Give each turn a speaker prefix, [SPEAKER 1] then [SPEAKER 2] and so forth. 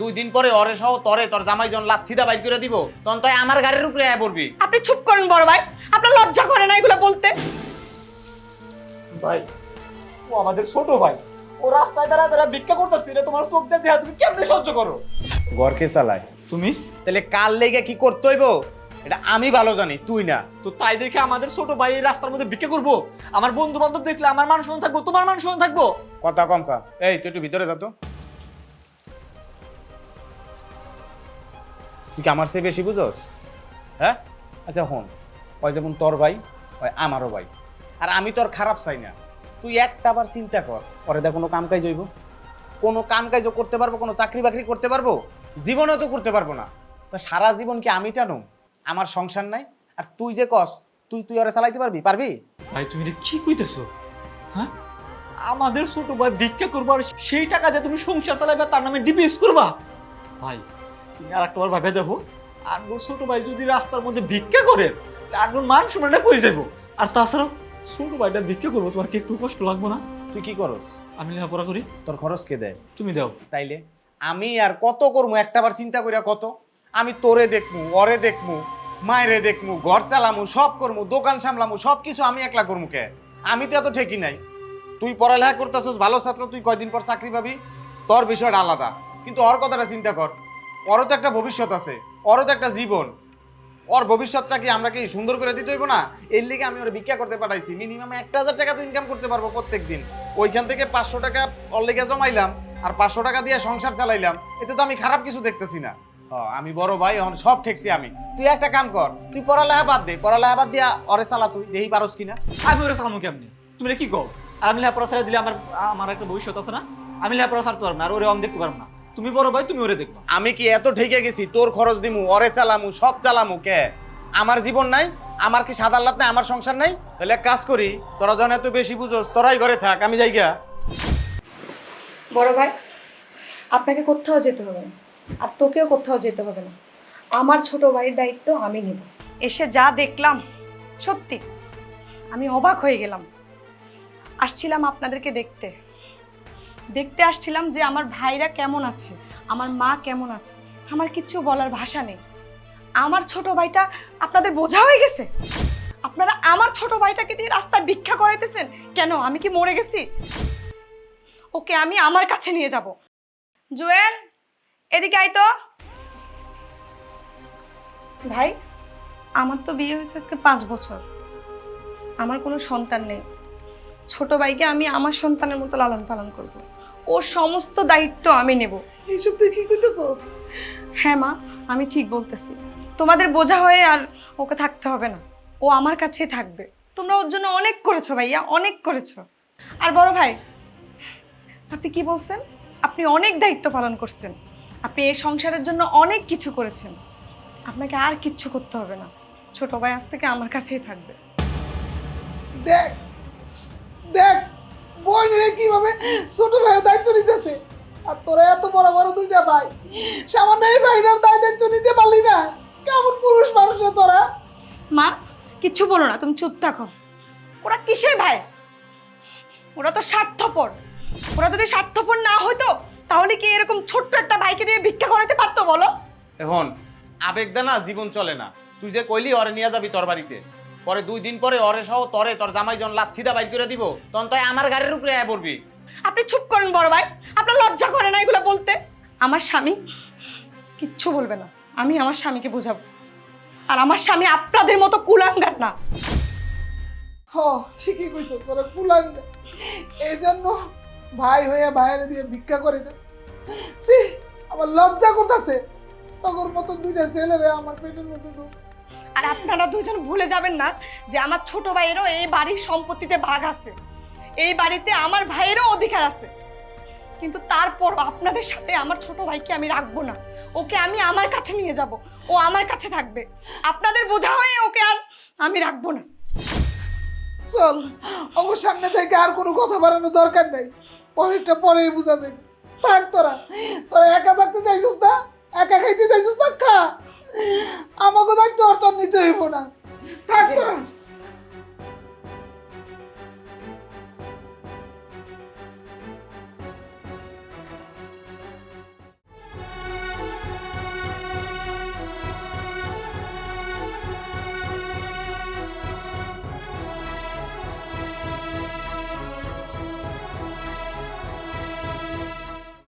[SPEAKER 1] দুই দিন পরে অরে সহ তরে তোর জামাই জন লাথিদা বাইর করে দিব তখন তাই আমার গাড়ির উপরে আয় পড়বি।
[SPEAKER 2] আপনি চুপ করেন বড় ভাই আপনার লজ্জা করে না এগুলো বলতে?
[SPEAKER 3] ভাই ও আমাদের ছোট ভাই ও রাস্তায় দাঁড়া দাঁড়া ভিক্ষা করতেছি রে তোমার চোখ দিয়ে তুমি কেমনে সহ্য করো?
[SPEAKER 1] ঘরকে চালায়?
[SPEAKER 3] তুমি?
[SPEAKER 1] তাহলে কাল লেগে কি করতে হইব? এটা আমি ভালো জানি তুই না।
[SPEAKER 3] তো তাই দেখে আমাদের ছোট ভাই এই রাস্তার মধ্যে ভিক্ষা করব? আমার বন্ধু বান্ধব দেখলে আমার মানুষ সম্মান থাকব তোমার মানুষ সম্মান থাকব?
[SPEAKER 1] কথা কম কা। এই তুই একটু ভিতরে যা তো। তুই কি আমার চেয়ে বেশি বুঝোস? হ্যাঁ? আচ্ছা হন। ওই যেমন তোর ভাই ওই আমারও ভাই। আর আমি তোর খারাপ চাই না। তুই একটা বার চিন্তা কর, পরে দেখ কোনো কাম কাজ হইব। কোনো কাম কাজ করতে পারব, কোনো চাকরি বাকরি করতে পারব? জীবনেও তো করতে পারব না। তা সারা জীবন কি আমি টানো আমার সংসার নাই? আর তুই যে কস, তুই তুই ওরা চালাইতে পারবি? পারবি?
[SPEAKER 3] ভাই, তুমি এটা কি কইতেছো? হ্যাঁ? আমাদের ছোট ভাই ভিক্ষা করব আর সেই টাকা দিয়ে তুমি সংসার চালাবে তার নামে ডিপিএস করবা? ভাই তুমি আর একটা বার ভাবে দেখো। আর ওর ছোট ভাই যদি রাস্তার মধ্যে ভিক্ষা করে আর মান সম্মানটা কই যাব আর তাছাড়াও ছোট ভাইটা ভিক্ষা করব তোমার কি একটু কষ্ট লাগবো না?
[SPEAKER 1] তুই কি করস?
[SPEAKER 3] আমি লেখাপড়া করি।
[SPEAKER 1] তোর খরচ কে দেয়?
[SPEAKER 3] তুমি দাও।
[SPEAKER 1] তাইলে? আমি আর কত করব একটাবার চিন্তা করিয়া কত? আমি তোরে দেখমু ওরে দেখমু মায়েরে দেখমু ঘর চালামু সব করমু দোকান সামলামু সব কিছু আমি একলা করমু কে? আমি তো এত ঠেকি নাই। তুই পড়ালেখা করতেছিস ভালো ছাত্র তুই কয়দিন পর চাকরি পাবি? তোর বিষয়টা আলাদা। কিন্তু ওর কথাটা চিন্তা কর। ওরও তো একটা ভবিষ্যৎ আছে, ওরও তো একটা জীবন। ওর ভবিষ্যৎটা কি আমরা কি সুন্দর করে দিতে হইব না? এর লিগে আমি ওর ভিক্ষা করতে পাঠাইছি। মিনিমাম একটা হাজার টাকা তো ইনকাম করতে পারব প্রত্যেক দিন ওইখান থেকে পাঁচশো টাকা ওর লেগে জমাইলাম, আর পাঁচশো টাকা দিয়ে সংসার চালাইলাম। এতে তো আমি খারাপ কিছু দেখতেছি না। আমি বড় ভাই, এখন সব ঠেকছি আমি। তুই একটা কাম কর, তুই পড়ালেখা বাদ দে। পড়ালেখা বাদ দিয়া অরে চালা তুই দেহি পারস কিনা?
[SPEAKER 3] আমি ওরা চালামু কেমনি? তুমি কি কও? আমি লেখাপড়া ছাড়া দিলে আমার আমার একটা ভবিষ্যৎ আছে না? আমি লেখাপড়া ছাড়তে পারব না, আর ওরে আমি দেখতে পারব না। তুমি বড় ভাই তুমি ওরে দেখবা।
[SPEAKER 1] আমি কি এত ঠেকে গেছি? তোর খরচ দিমু ওরে চালামু সব চালামু কে? আমার জীবন নাই আমার কি সাদা লাত নাই আমার সংসার নাই? তাহলে এক কাজ করি তোরা যখন এত বেশি বুঝোস তোরাই ঘরে থাক আমি যাই গা
[SPEAKER 2] বড় ভাই আপনাকে কোথাও যেতে হবে না আর তোকেও কোথাও যেতে হবে না। আমার ছোট ভাইয়ের দায়িত্ব আমি নেব। এসে যা দেখলাম সত্যি আমি অবাক হয়ে গেলাম। আসছিলাম আপনাদেরকে দেখতে। দেখতে আসছিলাম যে আমার ভাইরা কেমন আছে, আমার মা কেমন আছে, আমার কিচ্ছু বলার ভাষা নেই। আমার ছোট ভাইটা আপনাদের বোঝা হয়ে গেছে? আপনারা আমার ছোট ভাইটাকে দিয়ে রাস্তায় ভিক্ষা করাইতেছেন? কেন, আমি কি মরে গেছি? ওকে আমি আমার কাছে নিয়ে যাব। জুয়েল, এদিকে আয় তো। ভাই, আমার তো বিয়ে হয়েছে আজকে পাঁচ বছর। আমার কোনো সন্তান নেই। ছোট ভাইকে আমি আমার সন্তানের মতো লালন পালন করব। ওর সমস্ত দায়িত্ব আমি নেব।
[SPEAKER 4] এইসব তুই কি কইতেছস?
[SPEAKER 2] হ্যাঁ মা আমি ঠিক বলতেছি। তোমাদের বোঝা হয়ে আর ওকে থাকতে হবে না। ও আমার কাছেই থাকবে। তোমরা ওর জন্য অনেক করেছ ভাইয়া অনেক করেছ। আর বড় ভাই আপনি কি বলছেন? আপনি অনেক দায়িত্ব পালন করছেন। আপনি এই সংসারের জন্য অনেক কিছু করেছেন। আপনাকে আর কিচ্ছু করতে হবে না। ছোট ভাই আজ থেকে আমার কাছেই থাকবে।
[SPEAKER 4] দেখ দেখ বোন হয়ে কীভাবে? ছোট ভাইয়ের দায়িত্ব নিতেছে। আর তোরা এত বড় বড় দুইটা ভাই। সামান্য এই ভাইটার দায় দায়িত্ব নিতে পারলি না। কেমন পুরুষ মানুষ তোরা?
[SPEAKER 2] মা কিচ্ছু বলো না তুমি চুপ থাকো। ওরা কিসের ভাই? ওরা তো স্বার্থপর। ওরা যদি স্বার্থপর না হতো তাহলে কি এরকম ছোট্ট একটা ভাইকে দিয়ে ভিক্ষা করাতে পারতো বলো?
[SPEAKER 1] এখন আবেগ দে না জীবন চলে না। তুই যে কইলি অরে নিয়ে যাবি তোর বাড়িতে। পরে দুই দিন পরে অরে সহ তরে তোর জামাই জন লাথিদা বাইর করে দিব তখন তাই আমার গাড়ির উপরে আয় পড়বি।
[SPEAKER 2] আপনি চুপ করেন বড় ভাই আপনার লজ্জা করে না এগুলো বলতে। আমার স্বামী কিচ্ছু বলবে না আমি আমার স্বামীকে বোঝাবো। আর আমার স্বামী আপনাদের মতো কুলাঙ্গার না।
[SPEAKER 4] হ ঠিকই কইছ তোরা কুলাঙ্গ এই জন্য ভাই হয়ে ভাইয়ের দিয়ে ভিক্ষা করিতেছে সি আমার লজ্জা করতেছে। তখন মতো দুইটা ছেলেরে আমার পেটের মধ্যে ঢুকছে
[SPEAKER 2] আর আপনারা দুজন ভুলে যাবেন না যে আমার ছোট ভাইয়েরও এই বাড়ির সম্পত্তিতে ভাগ আছে। এই বাড়িতে আমার ভাইয়েরও অধিকার আছে। কিন্তু তারপর আপনাদের সাথে আমার ছোট ভাইকে আমি রাখব না। ওকে আমি আমার কাছে নিয়ে যাব। ও আমার কাছে থাকবে। আপনাদের বোঝা হয়ে ওকে আর আমি রাখব না।
[SPEAKER 4] চল, আমার সামনে থেকে আর কোনো কথা বাড়ানোর দরকার নেই। পরেরটা পরেই বুঝা যাবে। থাক তোরা। তোর নিতে হইব না। থাক তোরা।